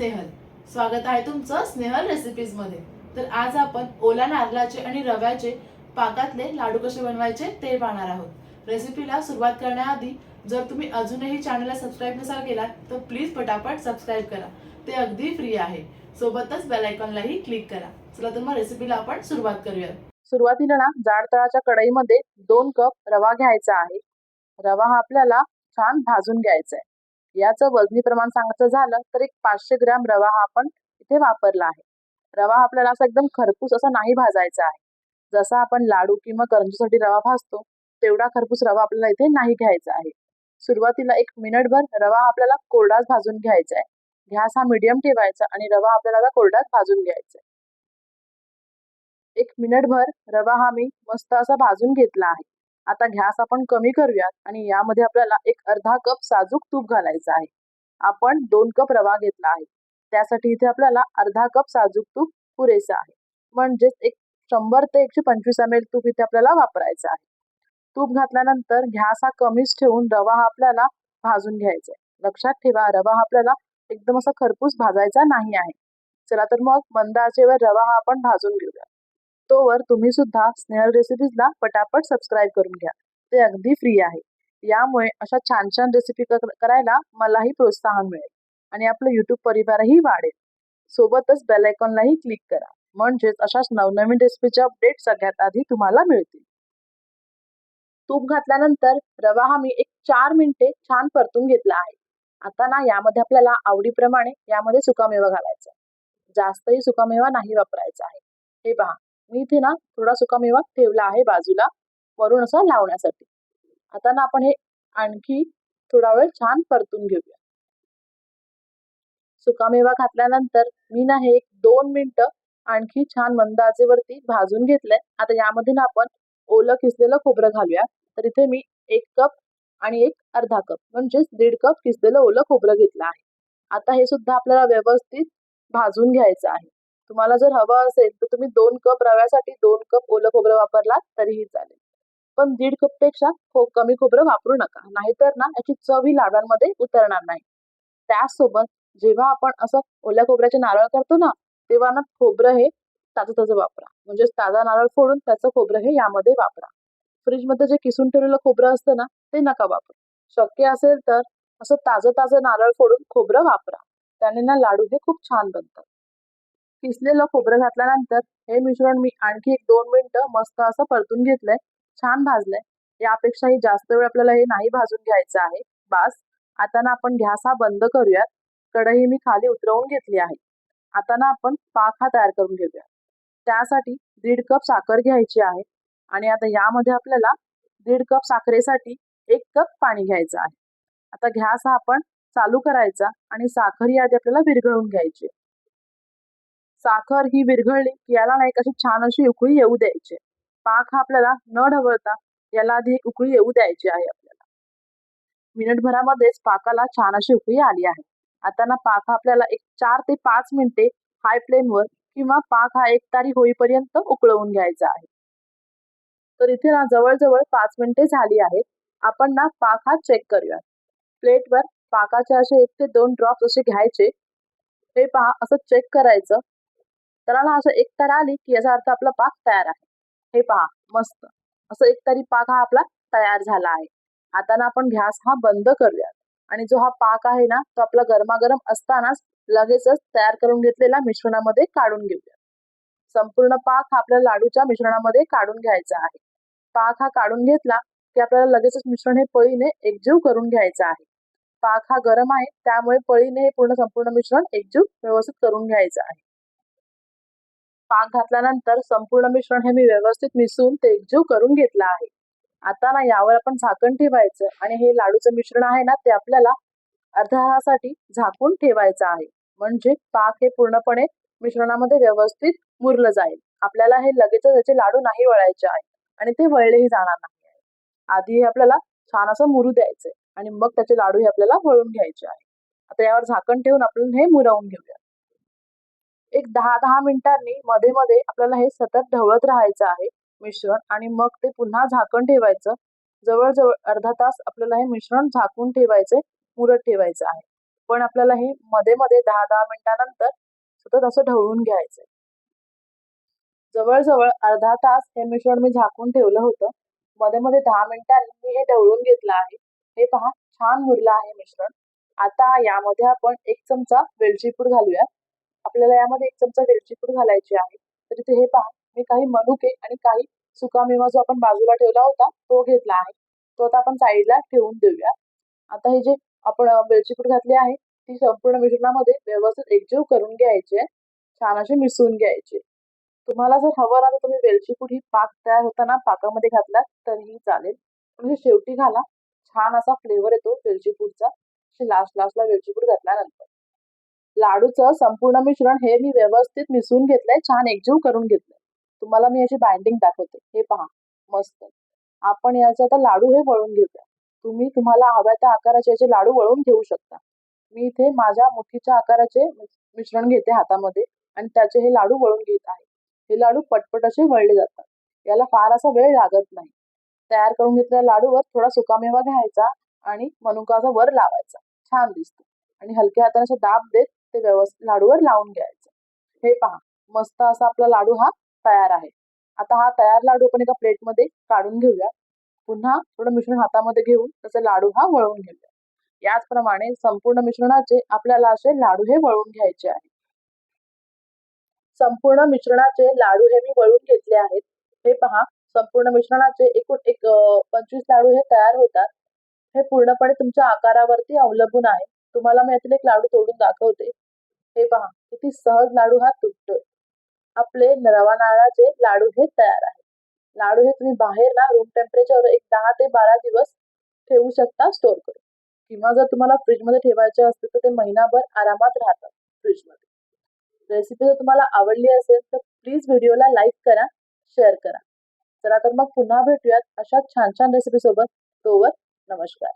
स्नेहल. स्वागत आहे तुमचं स्नेहल रेसिपीजमध्ये. तर आज आपण ओला नारळाचे आणि रव्याचे पाकातले लाडू कसे बनवायचे ते पाहणार आहोत. रेसिपीला सुरुवात करण्याआधी जर तुम्ही अजूनही चॅनलला सबस्क्राईब नसाल केलात तर प्लीज पटापट सबस्क्राईब करा. ते अगदी फ्री आहे. सोबतच बेल आयकॉनलाही क्लिक करा. चला तर मग रेसिपीला आपण सुरुवात करूया सुरुवातीला ना जाड तळाच्या कढईमध्ये दोन कप रवा घ्यायचा आहे. रवा हा आपल्याला छान भाजून घ्यायचा आहे याचं वजनी प्रमाण सांगायचं झालं तर एक पाचशे ग्रॅम रवा हा आपण इथे वापरला आहे. रवा आपल्याला असा एकदम खरपूस असा नाही भाजायचा आहे. जसा आपण लाडू किंवा करंजीसाठी रवा भाजतो तेवढा खरपूस रवा आपल्याला इथे नाही घ्यायचा आहे. सुरुवातीला एक मिनिटभर रवा आपल्याला कोरडाच भाजून घ्यायचा आहे. गॅस हा मीडियम ठेवायचा आणि रवा आपल्याला कोरडाच भाजून घ्यायचा आहे. एक मिनिटभर रवा हा मी मस्त असा भाजून घेतला आहे. आता गॅस आपण कमी करूयात आणि यामध्ये आपल्याला एक अर्धा कप साजूक तूप घालायचं आहे. आपण दोन कप रवा घेतला आहे. त्यासाठी इथे आपल्याला अर्धा कप साजूक तूप पुरेसा आहे. म्हणजेच एक शंभर ते एकशे पंचवीस एम एल तूप इथे आपल्याला वापरायचं आहे. तूप घातल्यानंतर घ्यास हा कमीच ठेवून रवा हा आपल्याला भाजून घ्यायचा आहे. लक्षात ठेवा रवा हा आपल्याला एकदम असा खरपूस भाजायचा नाही आहे. चला तर मग मंद आचेवर रवा हा आपण भाजून घेऊया तोवर तुम्ही सुद्धा स्नेहल रेसिपीजला पटापट सबस्क्राईब करून घ्या. ते अगदी फ्री आहे. यामुळे अशा छान छान रेसिपी करायला मलाही प्रोत्साहन मिळेल आणि आपलं यूट्यूब परिवारही वाढेल. सोबतच बेल आयकॉनलाही क्लिक करा. म्हणजेच अशाच नवनवीन रेसिपीचे अपडेट सगळ्यात आधी तुम्हाला मिळतील. तूप घातल्यानंतर रवा हा मी एक चार मिनिटे छान परतून घेतला आहे. आता ना यामध्ये आपल्याला आवडीप्रमाणे यामध्ये सुकामेवा घालायचा जास्तही सुकामेवा नाही वापरायचा आहे. हे पहा. मी इथे ना थोडा सुकामेवा ठेवला आहे बाजूला वरून असा लावण्यासाठी. आता ना आपण हे आणखी थोडा वेळ छान परतून घेऊया. सुकामेवा घातल्यानंतर मी ना हे एक दोन मिनिटं आणखी छान मंद आचेवरती भाजून घेतलंय. आता यामध्ये ना आपण ओलं किसलेलं खोबरं घालूया. तर इथे मी एक कप आणि एक अर्धा कप म्हणजेच दीड कप किसलेलं ओलं खोबरं घेतलं आहे. आता हे सुद्धा आपल्याला व्यवस्थित भाजून घ्यायचं आहे. तुम्हाला जर हवं असेल तर तुम्ही दोन कप रव्यासाठी दोन कप ओलं खोबरं वापरलात तरीही चालेल. पण दीड कपपेक्षा खो कमी खोबरं वापरू नका. नाहीतर ना याची चव ही लाडांमध्ये उतरणार नाही. त्याचसोबत जेव्हा आपण असं ओल्या खोबऱ्याचे नारळ करतो ना तेव्हा ना खोबरं हे ताजं ताजं वापरा. म्हणजे ताजा नारळ फोडून त्याचं खोबरं हे यामध्ये वापरा. फ्रीजमध्ये जे किसून ठेवलेलं खोबरं असतं ना ते नका वापरू. शक्य असेल तर असं ताजं ताजं नारळ फोडून खोबरं वापरा. त्याने ना लाडू हे खूप छान बनतात. किसलेलं खोबरं घातल्यानंतर हे मिश्रण मी आणखी एक दोन मिनिटं मस्त असं परतून घेतलंय. छान भाजलंय. यापेक्षाही जास्त वेळ आपल्याला हे नाही भाजून घ्यायचं आहे. बास आता ना आपण गॅस हा बंद करूयात. कढई मी खाली उतरवून घेतली आहे. आता ना आपण पाक हा तयार करून घेऊया त्यासाठी दीड कप साखर घ्यायची आहे आणि आता यामध्ये आपल्याला दीड कप साखरेसाठी एक कप पाणी घ्यायचं आहे. आता गॅस हा आपण चालू करायचा आणि साखर ही आधी आपल्याला विरघळून घ्यायची साखर ही विरघळली की याला नाही कशी अशी छान अशी उकळी येऊ द्यायची. पाक हा आपल्याला न ढवळता याला आधी एक उकळी येऊ द्यायची आहे आपल्याला. मिनिटभरामध्येच पाकाला छान अशी उकळी आली आहे. आता ना पाक हा आपल्याला एक चार ते पाच मिनिटे हाय फ्लेमवर किंवा पाक हा एक तारी होईपर्यंत उकळवून घ्यायचा आहे. तर इथे ना जवळजवळ पाच मिनिटे झाली आहेत. आपण ना पाक हा चेक करूया प्लेटवर पाकाचे असे एक ते दोन ड्रॉप्स असे घ्यायचे. हे पहा असं चेक करायचं. त्याला असं एक तार आली की याचा अर्थ आपला पाक तयार आहे. हे पहा मस्त. असं एक तरी पाक हा आपला तयार झाला आहे. आता ना आपण गॅस हा बंद करूयात. आणि जो हा पाक आहे ना तो आपला गरमागरम असतानाच लगेचच तयार करून घेतलेला मिश्रणामध्ये काढून घेऊया संपूर्ण पाक हा आपल्या लाडूच्या मिश्रणामध्ये काढून घ्यायचा आहे. पाक हा काढून घेतला की आपल्याला लगेचच मिश्रण हे पळीने एकजीव करून घ्यायचं आहे. पाक हा गरम आहे त्यामुळे पळीने हे पूर्ण संपूर्ण मिश्रण एकजीव व्यवस्थित करून घ्यायचं आहे. पाक घातल्यानंतर संपूर्ण मिश्रण हे मी व्यवस्थित मिसळून ते एकजीव करून घेतलं आहे. आता ना यावर आपण झाकण ठेवायचं आणि हे लाडूचं मिश्रण आहे ना ते आपल्याला अर्ध्या झाकून ठेवायचं आहे. म्हणजे पाक हे पूर्णपणे मिश्रणामध्ये व्यवस्थित मुरलं जाईल. आपल्याला हे लगेच त्याचे लाडू नाही वळायचे आहे आणि ते वळलेही जाणार नाही आहे. आधी हे आपल्याला छान असं मुरू द्यायचंय आणि मग त्याचे लाडू हे आपल्याला वळून घ्यायचे आहे. आता यावर झाकण ठेवून आपण हे मुरवून घेऊया. एक दहा दहा मिनिटांनी मध्ये मध्ये आपल्याला हे सतत ढवळत राहायचं आहे मिश्रण आणि मग ते पुन्हा झाकण ठेवायचं. जवळजवळ अर्धा तास आपल्याला हे मिश्रण झाकून ठेवायचे मुरत ठेवायचं आहे. पण आपल्याला हे मध्ये मध्ये दहा दहा मिनिटानंतर सतत असं ढवळून घ्यायचंय. जवळजवळ अर्धा तास हे मिश्रण मी झाकून ठेवलं होतं. मध्ये मध्ये दहा मिनिटांनी मी हे ढवळून घेतलं आहे. हे पहा छान मुरलं आहे मिश्रण. आता यामध्ये आपण एक चमचा वेलची पूड घालूया. आपल्याला यामध्ये एक चमचा वेलची पूड घालायची आहे. तर इथे हे पहा मी काही मनुके आणि काही सुकामेवा जो आपण बाजूला ठेवला होता तो घेतला आहे. तो आता आपण साईडला ठेवून देऊया. आता हे जे आपण वेलची पूड घातली आहे ती संपूर्ण मिश्रणामध्ये व्यवस्थित एकजीव करून घ्यायची आहे. छान अशी मिसळून घ्यायची तुम्हाला जर हवं ना तर तुम्ही वेलची पूड ही पाक तयार होताना पाकामध्ये घातला तरीही चालेल. म्हणजे शेवटी घाला. छान असा फ्लेवर येतो वेलची पूडचा. लास्ट लास्टला वेलची पूड घातल्यानंतर. लाडूचं संपूर्ण मिश्रण हे मी व्यवस्थित मिसळून घेतलंय छान एकजीव करून घेतलंय. तुम्हाला मी याची बाइंडिंग दाखवते. हे पहा मस्त. आपण याचा आता लाडू हे वळून घेऊया. तुम्ही तुम्हाला हव्या त्या आकाराचे याचे लाडू वळून घेऊ शकता. मी इथे माझ्या मुठीच्या आकाराचे मिश्रण घेते हातामध्ये आणि त्याचे हे लाडू वळून घेत आहे. हे लाडू पटपट असे वळले जातात. याला फार असा वेळ लागत नाही. तयार करून घेतलेल्या लाडूवर थोडा सुकामेवा घ्यायचा आणि मनुकाचा वर लावायचा. छान दिसतो. आणि हलक्या हाताने असं दाब देत ते व्यवस्थित लाडूवर लावून घ्यायचं. हे पहा मस्त असा आपला लाडू हा तयार आहे. आता हा तयार लाडू आपण एका प्लेटमध्ये काढून घेऊया. पुन्हा थोडं मिश्रण हातामध्ये घेऊन त्याचा लाडू हा वळवून घेऊया. याचप्रमाणे संपूर्ण मिश्रणाचे आपल्याला असे लाडू हे वळवून घ्यायचे आहे. संपूर्ण मिश्रणाचे लाडू हे मी वळून घेतले आहेत. हे पहा संपूर्ण मिश्रणाचे एकूण एक पंचवीस लाडू हे तयार होतात. हे पूर्णपणे तुमच्या आकारावरती अवलंबून आहे. तुम्हाला मी यातील एक लाडू तोडून दाखवते. हे पहा किती सहज लाडू हा तुटतोय. आपले रवा नारळाचे लाडू हे तयार आहे. लाडू हे तुम्ही बाहेर ना रूम टेम्परेचर एक दहा ते बारा दिवस ठेवू शकता स्टोर करून किंवा जर तुम्हाला फ्रीजमध्ये ठेवायचे असते तर ते महिनाभर आरामात राहतात फ्रीजमध्ये रेसिपी जर तुम्हाला आवडली असेल तर प्लीज व्हिडिओला लाईक करा शेअर करा. चला तर मग पुन्हा भेटूयात अशाच छान छान रेसिपी सोबत. तोवर नमस्कार.